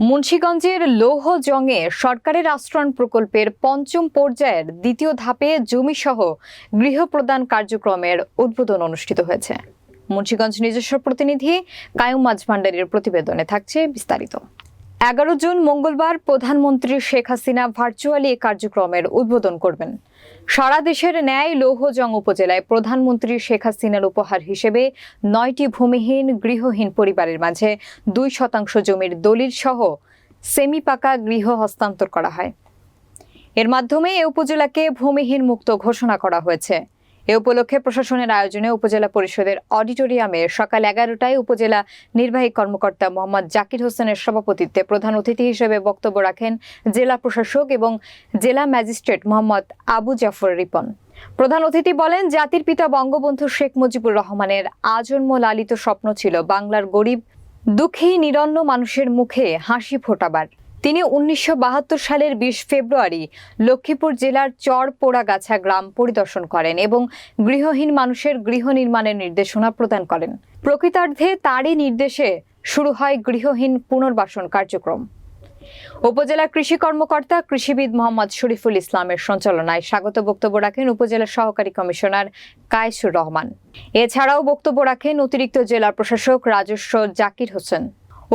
মুন্সীগঞ্জের লৌহজংয়ে সরকারের আশ্রয়ণ প্রকল্পের পঞ্চম পর্যায়ের দ্বিতীয় ধাপে জমিসহ গৃহ প্রদান কার্যক্রমের উদ্বোধন অনুষ্ঠিত হয়েছে। মুন্সীগঞ্জ নিজস্ব প্রতিনিধি কায়ুম মাঝভান্ডারির প্রতিবেদনে থাকছে বিস্তারিত। এগারো জুন মঙ্গলবার প্রধানমন্ত্রী শেখ হাসিনা ভার্চুয়ালি কার্যক্রমের উদ্বোধন করবেন। সারা দেশের ন্যায় লৌহজং উপজেলায় প্রধানমন্ত্রী শেখ হাসিনার উপহার হিসেবে নয়টি ভূমিহীন, গৃহহীন পরিবারের মাঝে দুই শতাংশ জমির দলিল সহ সেমি পাকা গৃহ হস্তান্তর করা হয়। এর মাধ্যমে এ উপজেলাকে ভূমিহীন মুক্ত ঘোষণা করা হয়েছে। এ উপলক্ষে প্রশাসনের আয়োজনে উপজেলা পরিষদের অডিটোরিয়ামে সকাল এগারোটায় উপজেলা নির্বাহী কর্মকর্তা মোহাম্মদ জাকির হোসেনের সভাপতিত্বে প্রধান অতিথি হিসেবে বক্তব্য রাখেন জেলা প্রশাসক এবং জেলা ম্যাজিস্ট্রেট মোহাম্মদ আবু জাফর রিপন। প্রধান অতিথি বলেন, জাতির পিতা বঙ্গবন্ধু শেখ মুজিবুর রহমানের আজন্ম লালিত স্বপ্ন ছিল বাংলার গরিব, দুঃখী, নিরন্ন মানুষের মুখে হাসি ফোটাবার। তিনি উনিশশো বাহাত্তর সালের বিশ ফেব্রুয়ারি লক্ষ্মীপুর জেলার চর পোড়াগাছা গ্রাম পরিদর্শন করেন এবং গৃহহীন মানুষের গৃহ নির্মাণের নির্দেশনা প্রদান করেন। প্রকৃতার্থে তারই নির্দেশে শুরু হয় গৃহহীন পুনর্বাসন কার্যক্রম। উপজেলা কৃষি কর্মকর্তা কৃষিবিদ মোহাম্মদ শরীফুল ইসলামের সঞ্চালনায় স্বাগত বক্তব্য রাখেন উপজেলা সহকারী কমিশনার কায়েসুর রহমান। এছাড়াও বক্তব্য রাখেন অতিরিক্ত জেলা প্রশাসক রাজস্ব জাকির হোসেন।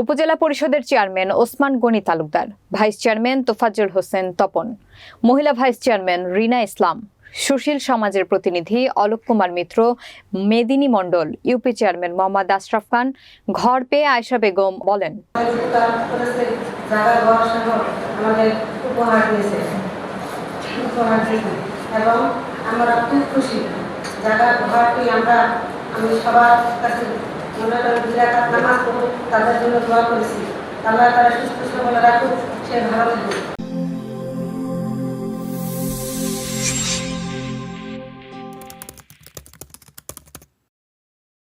উপজেলা পরিষদের chairman Osman Gani Talukdar, vice chairman Tofazzal Hossain Tapan, মহিলা ভাইস চেয়ারম্যান রিনা ইসলাম, সুশীল সমাজের প্রতিনিধি অলোক কুমার মিত্র, মেদিনী মণ্ডল, ইউপি চেয়ারম্যান মোহাম্মদ আশরাফ খান, ঘর পেয়ে আয়শা বেগম বলেন। আমরা খুব খুশি। জায়গা ঘরটি আমরা আমি সবার কাছে মনে করি বিরাট নামাজ পড়ুক তাদের জন্য দোয়া করেছি। আল্লাহ তারা সুস্থ সবল রাখুক, সে ভালো